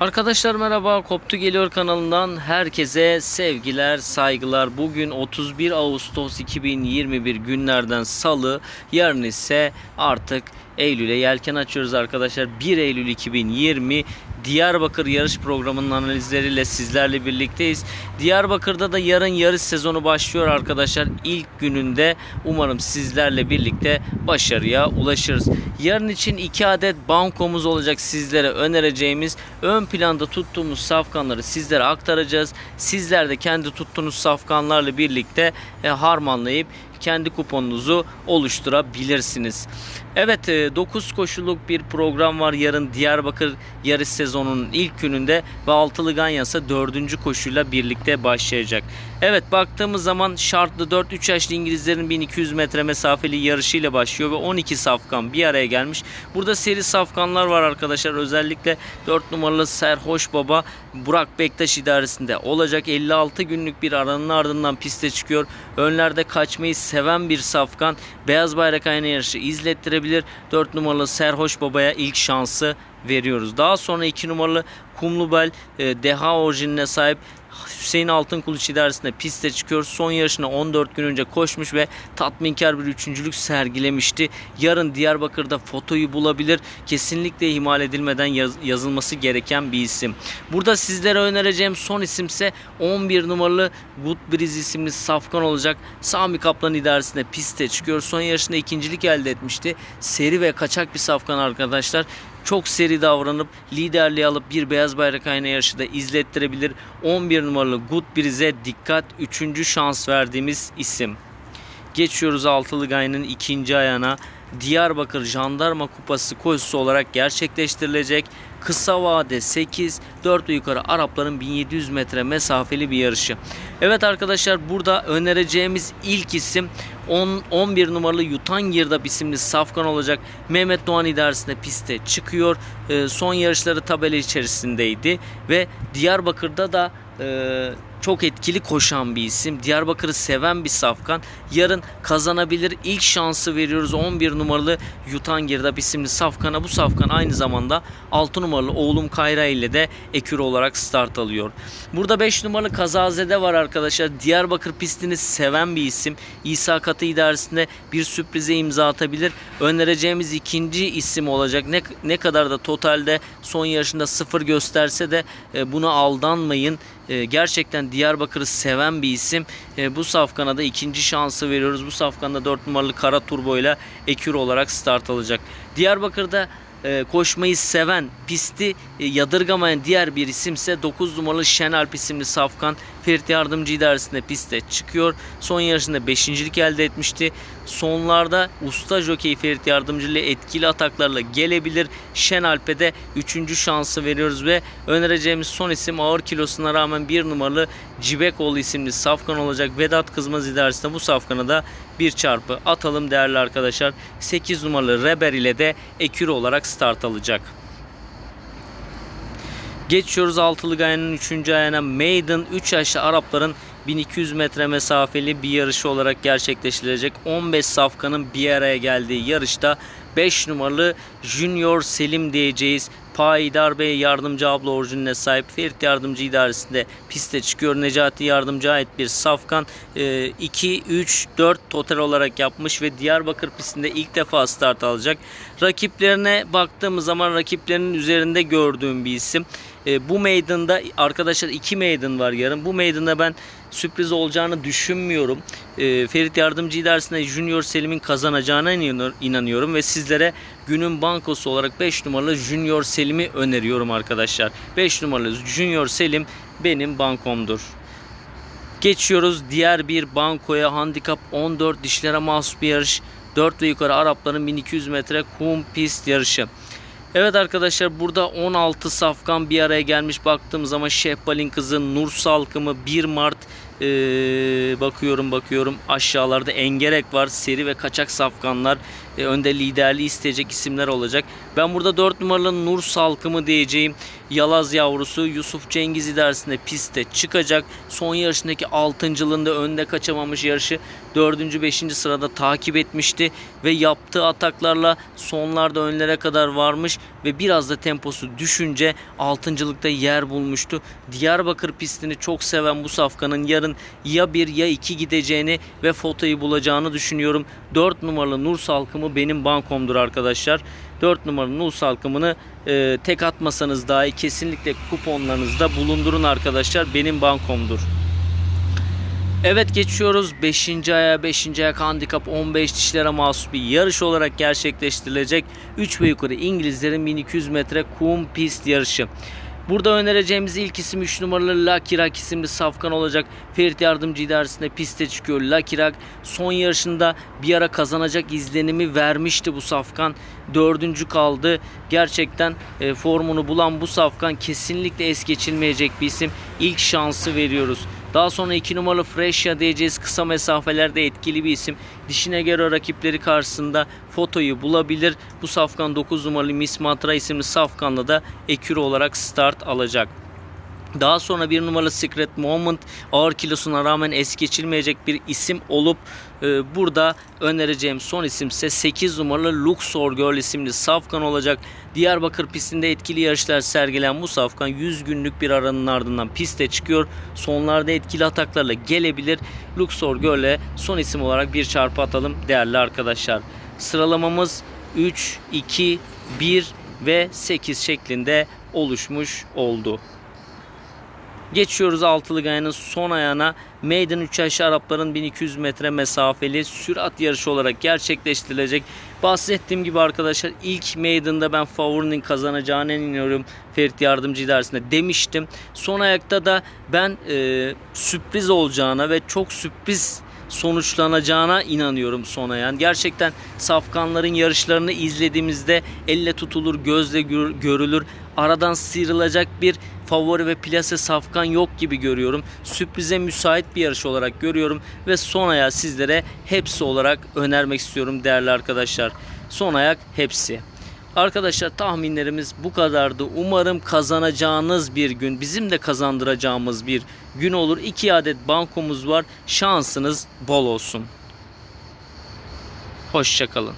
Arkadaşlar merhaba Koptu Geliyor kanalından herkese sevgiler saygılar. Bugün 31 Ağustos 2021 günlerden salı yarın ise artık Eylül'e yelken açıyoruz arkadaşlar. 1 Eylül 2020 Diyarbakır yarış programının analizleriyle sizlerle birlikteyiz. Diyarbakır'da da yarın yarış sezonu başlıyor arkadaşlar. İlk gününde umarım sizlerle birlikte başarıya ulaşırız. Yarın için 2 adet bankomuz olacak sizlere önereceğimiz. Ön planda tuttuğumuz safkanları sizlere aktaracağız. Sizler de kendi tuttuğunuz safkanlarla birlikte e, harmanlayıp kendi kuponunuzu oluşturabilirsiniz. Evet 9 koşuluk bir program var yarın Diyarbakır yarış sezonunun ilk gününde ve Altılı Ganyas'a 4. koşuyla birlikte başlayacak. Evet baktığımız zaman şartlı 4-3 yaşlı İngilizlerin 1200 metre mesafeli yarışıyla başlıyor ve 12 safkan bir araya gelmiş. Burada seri safkanlar var arkadaşlar. Özellikle 4 numaralı Serhoş Baba Burak Bektaş idaresinde olacak. 56 günlük bir aranın ardından piste çıkıyor. Önlerde kaçmayı seven bir safkan. Beyaz bayrak aynı yarışı izlettirebilir. 4 numaralı Serhoş Baba'ya ilk şansı veriyoruz. Daha sonra 2 numaralı Kumlubel e, deha orijinine sahip Hüseyin Altınkuluç idaresinde piste çıkıyor. Son yarışına 14 gün önce koşmuş ve tatminkar bir üçüncülük sergilemişti. Yarın Diyarbakır'da fotoyu bulabilir. Kesinlikle ihmal edilmeden yaz- yazılması gereken bir isim. Burada sizlere önereceğim son isimse 11 numaralı Woodbridge isimli safkan olacak. Sami Kaplan idaresinde piste çıkıyor. Son yarışında ikincilik elde etmişti. Seri ve kaçak bir safkan arkadaşlar çok seri davranıp liderliği alıp bir beyaz bayrak ayna yarışı da izlettirebilir. 11 numaralı Good Breeze'e dikkat 3. şans verdiğimiz isim. Geçiyoruz Altılı Gayn'ın ikinci ayağına. Diyarbakır Jandarma Kupası koşusu olarak gerçekleştirilecek. Kısa vade 8, 4 ve yukarı Arapların 1700 metre mesafeli bir yarışı. Evet arkadaşlar burada önereceğimiz ilk isim 10, 11 numaralı Yutan Girdap isimli safkan olacak. Mehmet Doğan idaresinde piste çıkıyor. Ee, son yarışları tabela içerisindeydi ve Diyarbakır'da da e, çok etkili koşan bir isim. Diyarbakır'ı seven bir safkan. Yarın kazanabilir. İlk şansı veriyoruz 11 numaralı Yutan Girdap isimli safkana. Bu safkan aynı zamanda 6 numaralı oğlum Kayra ile de ekür olarak start alıyor. Burada 5 numaralı Kazazede var arkadaşlar. Diyarbakır pistini seven bir isim. İsa Katı idaresinde bir sürprize imza atabilir. Önereceğimiz ikinci isim olacak. Ne, ne kadar da totalde son yarışında sıfır gösterse de e, buna aldanmayın. E, gerçekten Diyarbakır'ı seven bir isim. E, bu safkana da ikinci şansı veriyoruz. Bu safkanda 4 numaralı Kara Turbo ile ekür olarak start alacak. Diyarbakır'da koşmayı seven, pisti e, yadırgamayan diğer bir isimse 9 numaralı Şenalp isimli Safkan Ferit Yardımcı idaresinde piste çıkıyor. Son yarışında 5. elde etmişti. Sonlarda usta jokey Ferit Yardımcı ile etkili ataklarla gelebilir. Şenalp'e de 3. şansı veriyoruz ve önereceğimiz son isim ağır kilosuna rağmen 1 numaralı Cibekoğlu isimli Safkan olacak. Vedat Kızmaz idaresinde bu Safkan'a da bir çarpı atalım değerli arkadaşlar. 8 numaralı Reber ile de ekür olarak start alacak. Geçiyoruz Altılı Gayan'ın 3. ayağına. Maiden 3 yaşlı Arapların 1200 metre mesafeli bir yarışı olarak gerçekleştirilecek. 15 safkanın bir araya geldiği yarışta 5 numaralı Junior Selim diyeceğiz. Payidar Bey yardımcı abla orijinine sahip Ferit Yardımcı idaresinde piste çıkıyor. Necati Yardımcı ait bir safkan 2, 3, 4 total olarak yapmış ve Diyarbakır pistinde ilk defa start alacak. Rakiplerine baktığımız zaman rakiplerinin üzerinde gördüğüm bir isim. E, bu meydanda arkadaşlar iki meydan var yarın. Bu meydanda ben sürpriz olacağını düşünmüyorum. E, Ferit Yardımcı idaresinde Junior Selim'in kazanacağına inanıyor- inanıyorum ve sizlere günün bankosu olarak 5 numaralı Junior Selim'i öneriyorum arkadaşlar. 5 numaralı Junior Selim benim bankomdur. Geçiyoruz diğer bir bankoya handikap 14 dişlere mahsus bir yarış. 4 ve yukarı Arapların 1200 metre kum pist yarışı. Evet arkadaşlar burada 16 safkan bir araya gelmiş baktığım zaman Şehbal'in kızı Nur Salkımı 1 Mart ee, bakıyorum bakıyorum aşağılarda Engerek var seri ve kaçak safkanlar Ee, önde liderliği isteyecek isimler olacak Ben burada 4 numaralı Nur Salkımı diyeceğim. Yalaz yavrusu Yusuf Cengiz idaresinde piste çıkacak. Son yarışındaki 6. yılında önde kaçamamış yarışı 4. 5. sırada takip etmişti ve yaptığı ataklarla sonlarda önlere kadar varmış ve biraz da temposu düşünce 6.lıkta yer bulmuştu. Diyarbakır pistini çok seven bu safkanın yarın ya 1 ya 2 gideceğini ve fotoyu bulacağını düşünüyorum. 4 numaralı Nur Salkımı benim bankomdur arkadaşlar. 4 numaralı Nur Salkımını e, tek atmasanız dahi kesinlikle kuponlarınızda bulundurun arkadaşlar. Benim bankomdur. Evet geçiyoruz 5. aya 5. ayak handikap 15 dişlere mahsus bir yarış olarak gerçekleştirilecek 3 ve yukarı İngilizlerin 1200 metre kum pist yarışı. Burada önereceğimiz ilk isim 3 numaralı Rock isimli safkan olacak. Ferit Yardımcı idaresinde piste çıkıyor Rock. Son yarışında bir ara kazanacak izlenimi vermişti bu safkan. Dördüncü kaldı. Gerçekten e, formunu bulan bu safkan kesinlikle es geçilmeyecek bir isim. İlk şansı veriyoruz. Daha sonra 2 numaralı Fresha diyeceğiz kısa mesafelerde etkili bir isim. Dişine göre rakipleri karşısında fotoyu bulabilir. Bu safkan 9 numaralı Miss Matra isimli safkanla da ekür olarak start alacak. Daha sonra bir numaralı Secret Moment ağır kilosuna rağmen es geçilmeyecek bir isim olup e, burada önereceğim son isim ise 8 numaralı Luxor Girl isimli safkan olacak. Diyarbakır pistinde etkili yarışlar sergilen bu safkan 100 günlük bir aranın ardından piste çıkıyor. Sonlarda etkili ataklarla gelebilir. Luxor Girl'e son isim olarak bir çarpı atalım değerli arkadaşlar. Sıralamamız 3, 2, 1 ve 8 şeklinde oluşmuş oldu. Geçiyoruz altılı gayanın son ayağına. Maiden 3 yaş Arapların 1200 metre mesafeli sürat yarışı olarak gerçekleştirilecek. Bahsettiğim gibi arkadaşlar ilk Maiden'da ben favorinin kazanacağına inanıyorum. Ferit Yardımcı idaresinde demiştim. Son ayakta da ben e, sürpriz olacağına ve çok sürpriz sonuçlanacağına inanıyorum son ayağın. Gerçekten safkanların yarışlarını izlediğimizde elle tutulur, gözle gör- görülür. Aradan sıyrılacak bir favori ve plase safkan yok gibi görüyorum. Sürprize müsait bir yarış olarak görüyorum ve son ayağı sizlere hepsi olarak önermek istiyorum değerli arkadaşlar. Son ayak hepsi. Arkadaşlar tahminlerimiz bu kadardı. Umarım kazanacağınız bir gün, bizim de kazandıracağımız bir gün olur. İki adet bankomuz var. Şansınız bol olsun. Hoşçakalın.